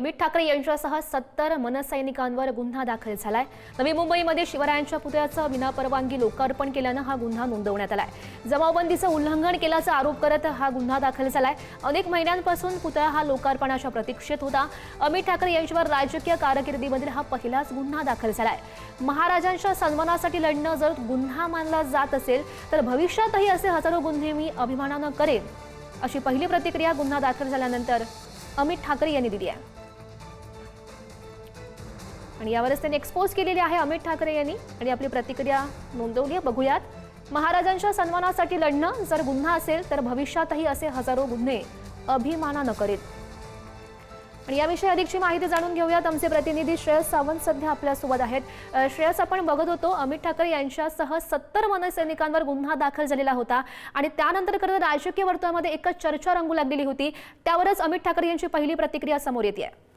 अमित ठाकरे यांच्यासह सत्तर मनसैनिकांवर गुन्हा दाखल झालाय. नवी मुंबईमध्ये शिवरायांच्या पुतळ्याचं विनापरवानगी लोकार्पण केल्यानं हा गुन्हा नोंदवण्यात आलाय. जमावबंदीचं उल्लंघन केल्याचा आरोप करत हा गुन्हा दाखल झालाय. अनेक महिन्यांपासून पुतळा हा लोकार्पणाच्या प्रतीक्षेत होता. अमित ठाकरे यांच्यावर राजकीय कारकिर्दीमधील हा पहिलाच गुन्हा दाखल झालाय. महाराजांच्या सन्मानासाठी लढणं जर गुन्हा मानला जात असेल तर भविष्यातही असे हजारो गुन्हे मी अभिमानानं करेन अशी पहिली प्रतिक्रिया गुन्हा दाखल झाल्यानंतर अमित ठाकरे यांनी दिली आहे. आणि यावरच त्यांनी एक्सपोज केलेली आहे अमित ठाकरे यांनी. आणि आपली प्रतिक्रिया नोंदवली आहे बघूयात. महाराजांच्या सन्मानासाठी लढणं जर गुन्हा असेल तर भविष्यातही असे हजारो गुन्हे अभिमानानं करेल आणि याविषयी अधिकची माहिती जाणून घेऊयात. आमचे प्रतिनिधी श्रेयस सावंत सध्या आपल्यासोबत आहेत. श्रेयस आपण बघत होतो अमित ठाकरे यांच्यासह सत्तर मनसैनिकांवर गुन्हा दाखल झालेला होता. आणि त्यानंतर खरं राजकीय वर्तुळामध्ये एकच चर्चा रंगू लागलेली होती. त्यावरच अमित ठाकरे यांची पहिली प्रतिक्रिया समोर येते आहे.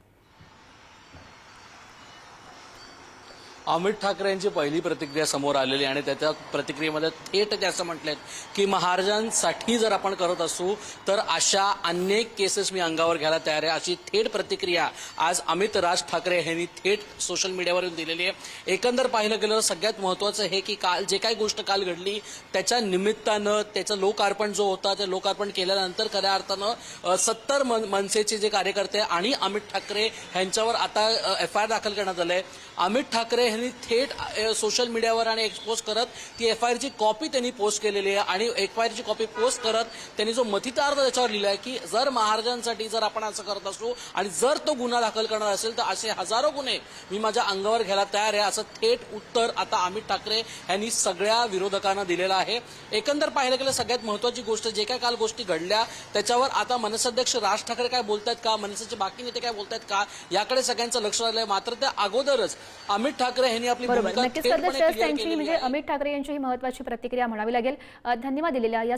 अमित ठाकरे यांची पहिली प्रतिक्रिया समोर आलेली आणि त्याच्या प्रतिक्रियेमध्ये थेट ते असं म्हटलेत की महाराजांसाठी जर आपण करत असू तर अशा अनेक केसेस मी अंगावर घ्यायला तयार आहे. अशी थेट प्रतिक्रिया आज अमित राज ठाकरे यांनी थेट सोशल मीडियावर येऊन दिलेली आहे. एकंदर पाहिलं गेलं तर सगळ्यात महत्त्वाचं हे की काल जे काही गोष्ट काल घडली त्याच्या निमित्तानं त्याचं लोकार्पण जो होता ते लोकार्पण केल्यानंतर खऱ्या अर्थानं सत्तर मन मनसेचे जे कार्यकर्ते आणि अमित ठाकरे यांच्यावर आता एफ आय आर दाखल करण्यात आलंय. अमित ठाकरे ह्यांनी थेट सोशल मीडियावर आणि एक्सपोज करत ती एफ आय आरची कॉपी त्यांनी पोस्ट केलेली आहे आणि एफ आय आरची कॉपी पोस्ट करत त्यांनी जो मथितार्थ त्याच्यावर लिहिला आहे की जर महाराजांसाठी जर आपण असं करत असू आणि जर तो गुन्हा दाखल करणार असेल तर असे हजारो गुन्हे मी माझ्या अंगावर घ्यायला तयार आहे. असं थेट उत्तर आता अमित ठाकरे यांनी सगळ्या विरोधकांना दिलेलं आहे. एकंदर पाहिलं गेलं सगळ्यात महत्वाची गोष्ट जे काय काल गोष्टी घडल्या त्याच्यावर आता मनसाध्यक्ष राज ठाकरे काय बोलतायत का? मनसेचे बाकी नेते काय बोलतायत का? याकडे सगळ्यांचं लक्ष राहिलंय. मात्र त्या अगोदरच अमित ठाकरे यांनी आपली बरोबर भूमिका नक्कीच clear त्यांची म्हणजे. अमित ठाकरे यांची ही महत्वाची प्रतिक्रिया म्हणावी लागेल धन्यवाद दिलेल्या या